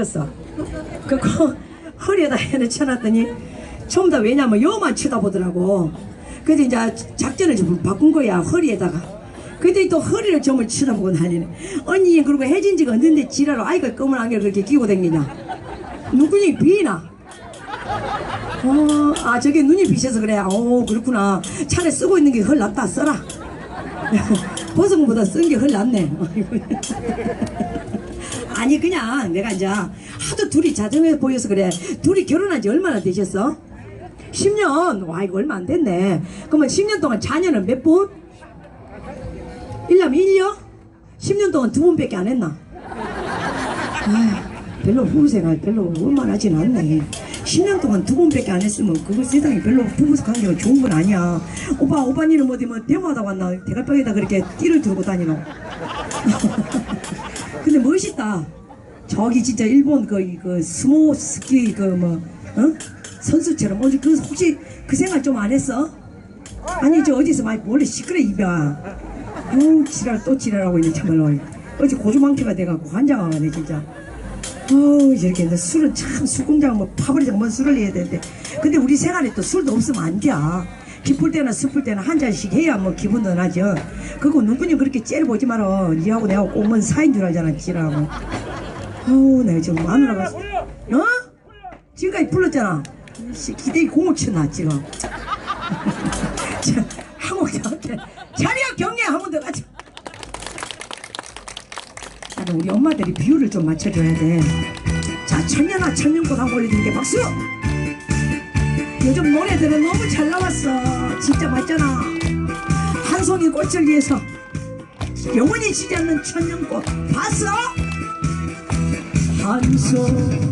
었어 그거 허리에다 해는 쳐놨더니 전부 다 왜냐면 요만 쳐다보더라고. 그래서 이제 작전을 좀 바꾼 거야 허리에다가. 근데 또 허리를 점을 쳐다보고 난리네. 언니 그리고 해진 지가 없는데 지랄로 아이가 검은 안경을 그렇게 끼고 다니냐? 누구니 비나? 어, 아 저게 눈이 비셔서 그래. 어 그렇구나. 차라리 쓰고 있는 게 헐 낫다. 써라. 보석보다 쓴 게 헐 낫네 아니 그냥 내가 이제 하도 둘이 자정해 보여서 그래 둘이 결혼한 지 얼마나 되셨어? 10년 와 이거 얼마 안 됐네 그러면 10년 동안 자녀는 몇 분? 1남 1녀? 10년 동안 두 분밖에 안 했나? 아 별로 부부생활 별로 얼마나진 않네 10년 동안 두 번밖에 안 했으면 그거 세상에 별로 부부 관계가 좋은 건 아니야 오빠 오빠니는 어디 뭐 데모하다 왔나 대갈병에다 그렇게 띠를 두르고 다니노 근데 멋있다. 저기 진짜 일본 그, 그 스모 스키 그뭐 어? 선수처럼 어디 그 혹시 그 생각 좀 안 했어? 아니 저 어디서 많이 원래 시끄러 입이야. 어우 지랄 또 지랄하고 있네 정말로. 어제 고주망태가 돼갖고 환장하네 진짜. 어우 저렇게 이제 술은 참 술공장 뭐 파버리자 뭔 술을 해야 되는데 근데 우리 생활에 또 술도 없으면 안 돼. 기쁠 때나 슬플 때나 한 잔씩 해야 뭐 기분도 나죠. 그거 눈꾼이 그렇게 째려보지 마라. 니하고 내하고 꼬문 사이인 줄 알잖아, 지라고. 어우, 내가 지금 마누라가, 어? 지금까지 불렀잖아. 씨, 기대기 공을 치나, 지금. 자, 한국 저한테 자리야 경례 한번 더 가자. 나는 우리 엄마들이 비율을 좀 맞춰줘야 돼. 자, 천년아 천년꽃 한번 올려드릴게 박수! 요즘 노래들은 너무 잘 나왔어. 진짜 맞잖아. 한 송이 꽃을 위해서 영원히 지지 않는 천년꽃 봤어? 한송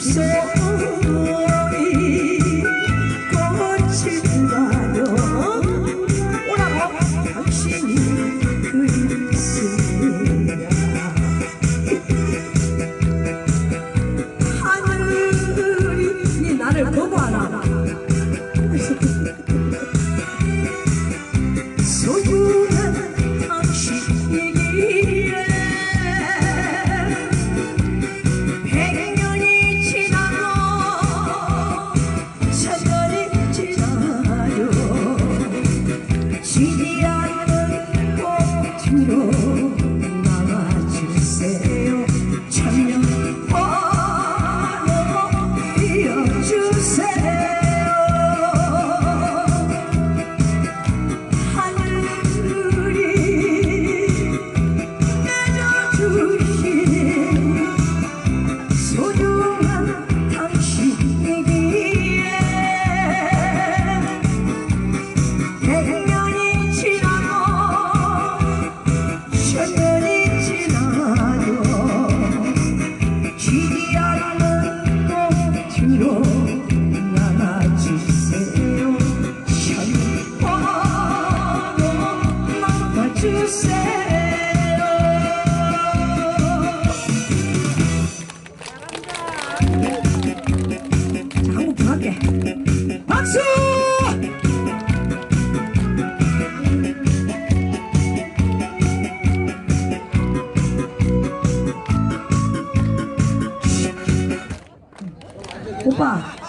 두 손이 꽃을 봐요 오라고 당신이 그리스야. 하늘이 나 juro 오빠